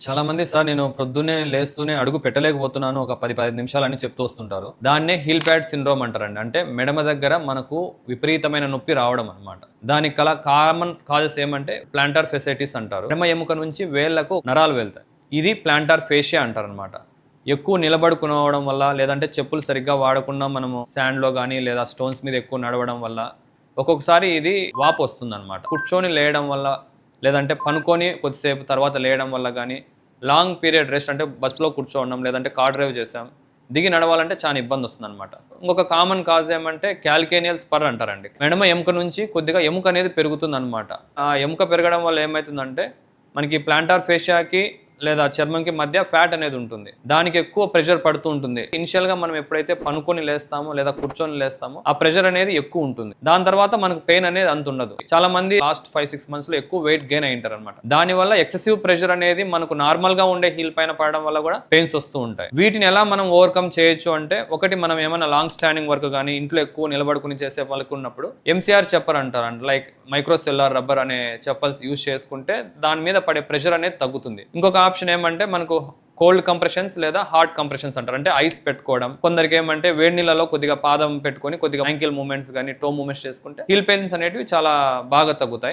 చాలా మంది సార్ నేను ప్రొద్దునే లేస్తూనే అడుగు పెట్టలేకపోతున్నాను ఒక పది పది నిమిషాలని చెప్తూ వస్తుంటారు. దాన్నే హిల్ ప్యాడ్ సిండ్రోమ్ అంటారండి. అంటే మెడమ దగ్గర మనకు విపరీతమైన నొప్పి రావడం అనమాట దానికి కల కామన్ కాజెస్ ఏమంటే ప్లాంటార్ ఫెసైటిస్ అంటారు. మెడమ ఎముక నుంచి వేళ్ళకు నరాలు వెళ్తాయి. ఇది ప్లాంటార్ ఫేషియా అంటారనమాట ఎక్కువ నిలబడుకునవడం వల్ల లేదంటే చెప్పులు సరిగ్గా వాడకుండా మనము శాండ్లో కానీ లేదా స్టోన్స్ మీద ఎక్కువ నడవడం వల్ల ఒక్కొక్కసారి ఇది వాపు వస్తుంది అనమాట కూర్చొని లేయడం వల్ల లేదంటే పనుకొని కొద్దిసేపు తర్వాత లేయడం వల్ల కానీ లాంగ్ పీరియడ్ రెస్ట్ అంటే బస్సులో కూర్చోవడం లేదంటే కార్ డ్రైవ్ చేసాం దిగి నడవాలంటే చాలా ఇబ్బంది వస్తుంది అనమాట ఇంకొక కామన్ కాజ్ ఏమంటే క్యాల్కేనియల్ స్పర్ అంటారండి. మెడమ ఎముక నుంచి కొద్దిగా ఎముక అనేది పెరుగుతుంది అనమాట ఆ ఎముక పెరగడం వల్ల ఏమవుతుందంటే మనకి ప్లాంటార్ ఫేషియాకి లేదా చర్మంకి మధ్య ఫ్యాట్ అనేది ఉంటుంది. దానికి ఎక్కువ ప్రెషర్ పడుతూ ఉంటుంది. ఇనిషియల్గా మనం ఎప్పుడైతే పనుకొని లేస్తామో లేదా కూర్చొని లేస్తామో ఆ ప్రెషర్ అనేది ఎక్కువ ఉంటుంది. దాని తర్వాత మనకు పెయిన్ అనేది అంత ఉండదు. చాలా మంది లాస్ట్ ఫైవ్ సిక్స్ మంత్స్లో ఎక్కువ వెయిట్ గెయిన్ అయింటారు అనమాట దాని వల్ల ఎక్సెసివ్ ప్రెషర్ అనేది మనకు నార్మల్గా ఉండే హీల్ పైన పడడం వల్ల కూడా పెయిన్స్ వస్తూ ఉంటాయి. వీటిని ఎలా మనం ఓవర్కమ్ చేయొచ్చు అంటే ఒకటి మనం ఏమైనా లాంగ్ స్టాండింగ్ వర్క్ కానీ ఇంట్లో ఎక్కువ నిలబడుకుని చేసే వాళ్ళకు ఉన్నప్పుడు ఎంసీఆర్ చెప్పర్ అంటారు. లైక్ మైక్రోసెల్లార్ రబ్బర్ అనే చెప్పల్స్ యూజ్ చేసుకుంటే దాని మీద పడే ప్రెషర్ అనేది తగ్గుతుంది. ఇంకొక ఆప్షన్ ఏమంటే మనకు కోల్డ్ కంప్రెషన్స్ లేదా హార్ట్ కంప్రెషన్స్ అంటారు. అంటే ఐస్ పెట్టుకోవడం. కొందరికి ఏమంటే వేడి నీళ్ళలో కొద్దిగా పాదం పెట్టుకొని కొద్దిగా యాంకిల్ మూమెంట్స్ కానీ టో మూమెంట్స్ చేసుకుంటే హీల్ పెయిన్స్ అనేటివి చాలా బాగా తగ్గుతాయి.